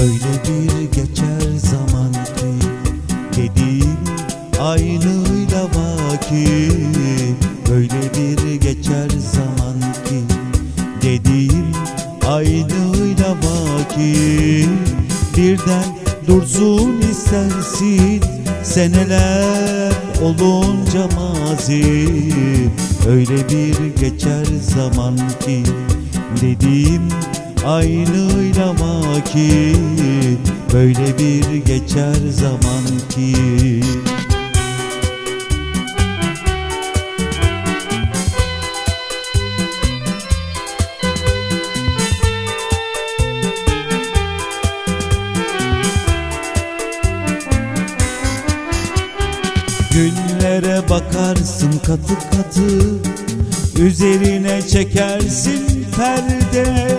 Öyle bir geçer zaman ki Dediğim aynıyla vakit Öyle bir geçer zaman ki Dediğim aynıyla vakit Birden dursun istersin Seneler olunca mazi. Öyle bir geçer zaman ki Dediğim aynıyla vakit Böyle bir geçer zaman ki. Günlere bakarsın katı katı Üzerine çekersin perde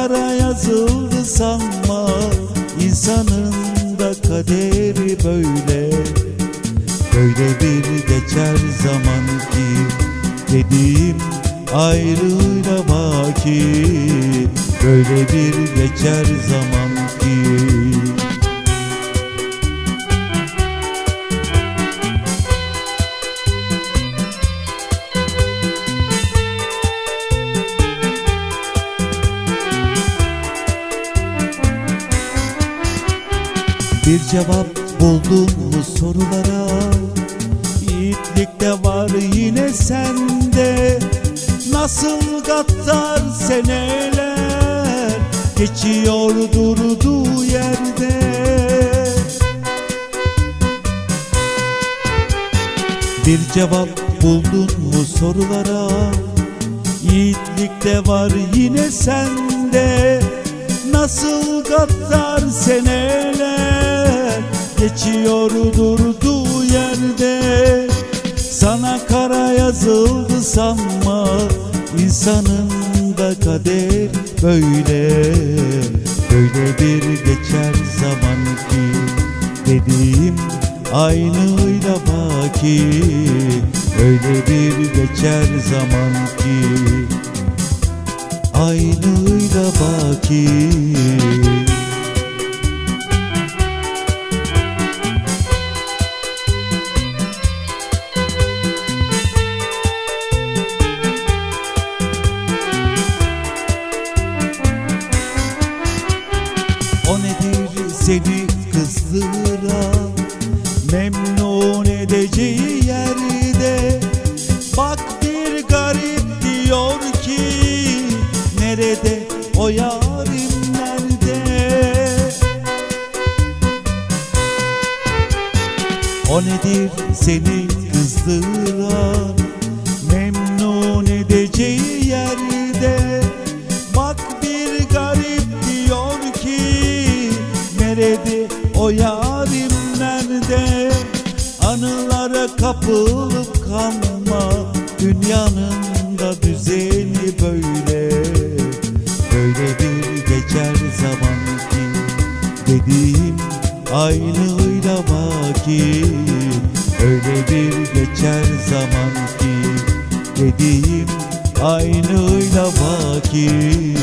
kara yazıldı sanma İnsanın da kaderi böyle. Böyle bir geçer zaman ki Dediğim ayrıyla vakit Böyle bir geçer zaman Bir cevap buldun mu sorulara. Yiğitlik de var yine sende. Nasıl gattar seneler? Geçiyor durduğu yerde. Bir cevap buldun mu sorulara. Yiğitlik de var yine sende. Nasıl gattar seneler Geçiyor durduğu yerde. Sana kara yazıldı sanma İnsanın da kader böyle. Böyle bir geçer zaman ki Dediğim aynıyla baki. Öyle bir geçer zaman ki Aynıyla baki O nedir seni kızdıran Memnun edeceği yerde Bak bir garip diyor ki Nerede o yarim nerede? O nedir seni kızdıran o yarim nerede? Anılara kapılıp kalma. Dünyanın da düzeni böyle. Böyle bir geçer zaman ki Dediğim aynıyla vakit Öyle bir geçer zaman ki Dediğim aynıyla vakit